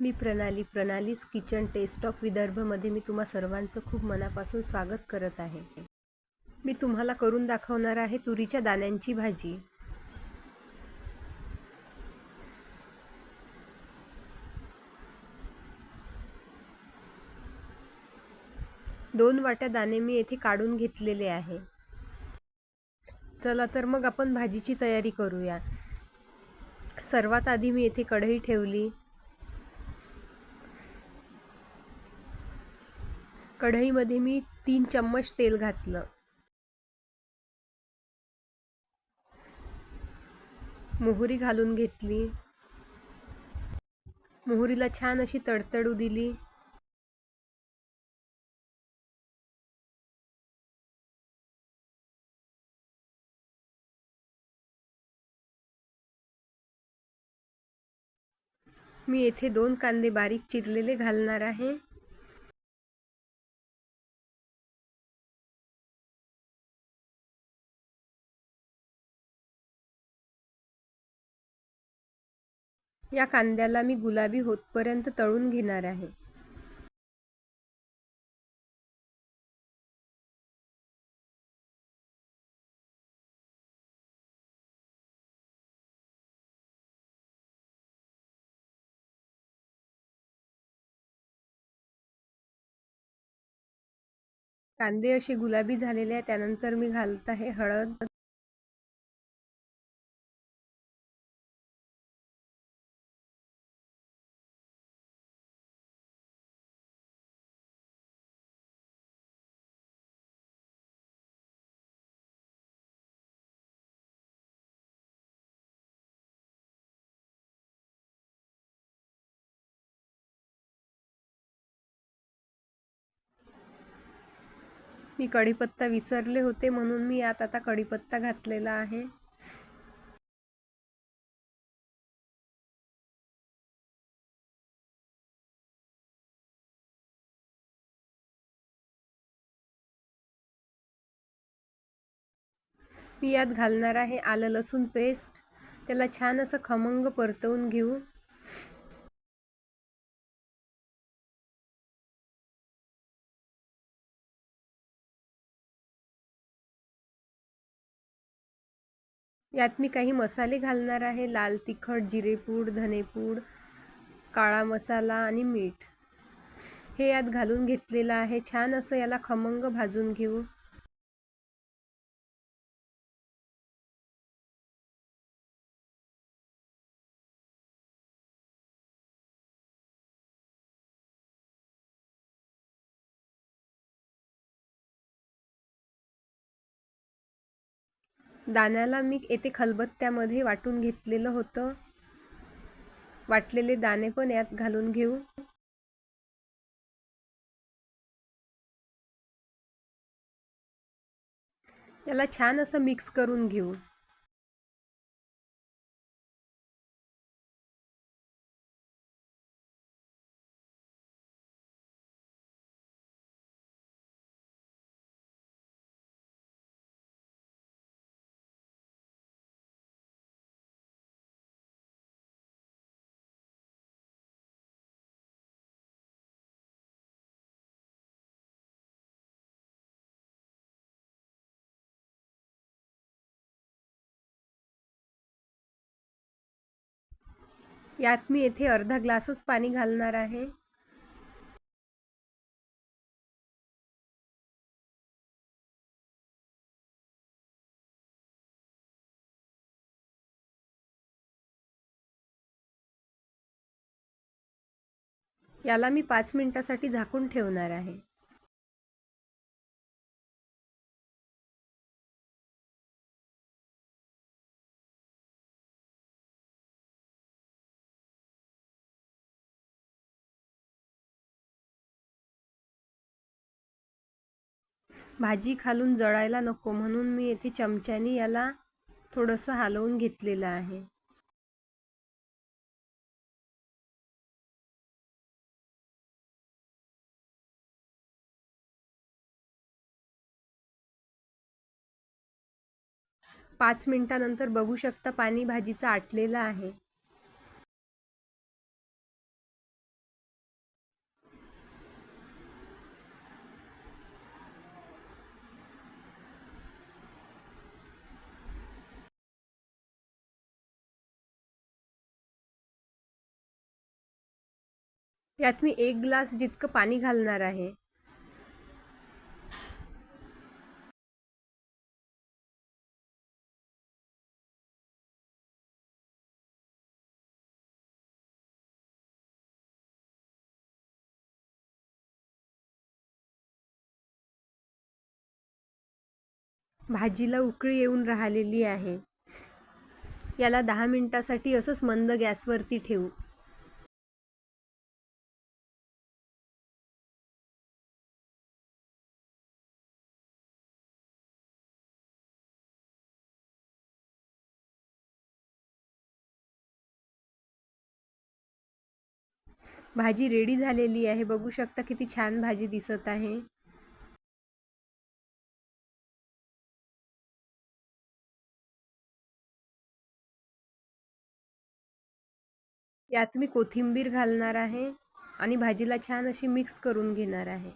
मी प्रणाली प्रणालीस kitchen taste of विदर्भमध्ये मी तुम्हा सर्वांचं खूप मनापासून स्वागत करत आहे. मी तुम्हाला करून दाखवणार आहे तुरीच्या दाण्यांची भाजी. दोन वाट्या दाणे मी येथे काढून घेतलेले आहे. चला तर मग आपण भाजीची तयारी करूया. सर्वात आधी मी येथे कढई ठेवली. कढईमध्ये मी तीन चम्मच तेल घातलं. मोहरी घालून घेतली. मोहरीला छान अशी तडतडू दिली मी येथे दोन कांदे बारीक चिरलेले घालणार आहे. या कांद्याला मी गुलाबी होतपर्यंत तळून घेणार आहे. कांदे असे गुलाबी झालेले आहे त्यानंतर मी घालत आहे हळद. मी कढीपत्ता विसरले होते म्हणून मी यात आता कढीपत्ता घातलेला आहे. मी यात घालणार आहे आलं लसूण पेस्ट. त्याला छान असं खमंग परतवून घेऊ. यात मी काही मसाले घालणार आहे. लाल तिखट जिरेपूड धनेपूड काळा मसाला आणि मीठ. हे यात घालून घेतलेलं आहे. छान असं याला खमंग भाजून घेऊ. दाण्याला मी येथे खलबत्त्यामध्ये वाटून घेतलेलं होतं. वाटलेले दाणे पण यात घालून घेऊ. याला छान असं मिक्स करून घेऊ. यात मी येथे अर्धा ग्लासच पाणी घालणार आहे. याला मी पाच मिनिटासाठी झाकून ठेवणार आहे. भाजी खालून जळायला नको म्हणून मी येथे चमच्याने याला थोडंसं हलवून घेतलेलं आहे. पाच मिनटानंतर बघू शकता पाणी भाजीचं आटलेलं आहे. यात मी एक ग्लास जितकं पाणी घालणार आहे. भाजीला उकळी येऊन राहिलेली आहे. याला दहा मिनटासाठी असंच मंद गॅसवरती ठेवू. भाजी रेडी झालेली आहे. बघू शकता किती छान भाजी दिसत आहे. यात मी कोथिंबीर घालणार आहे आणि भाजीला छान अशी मिक्स करून घेणार आहे.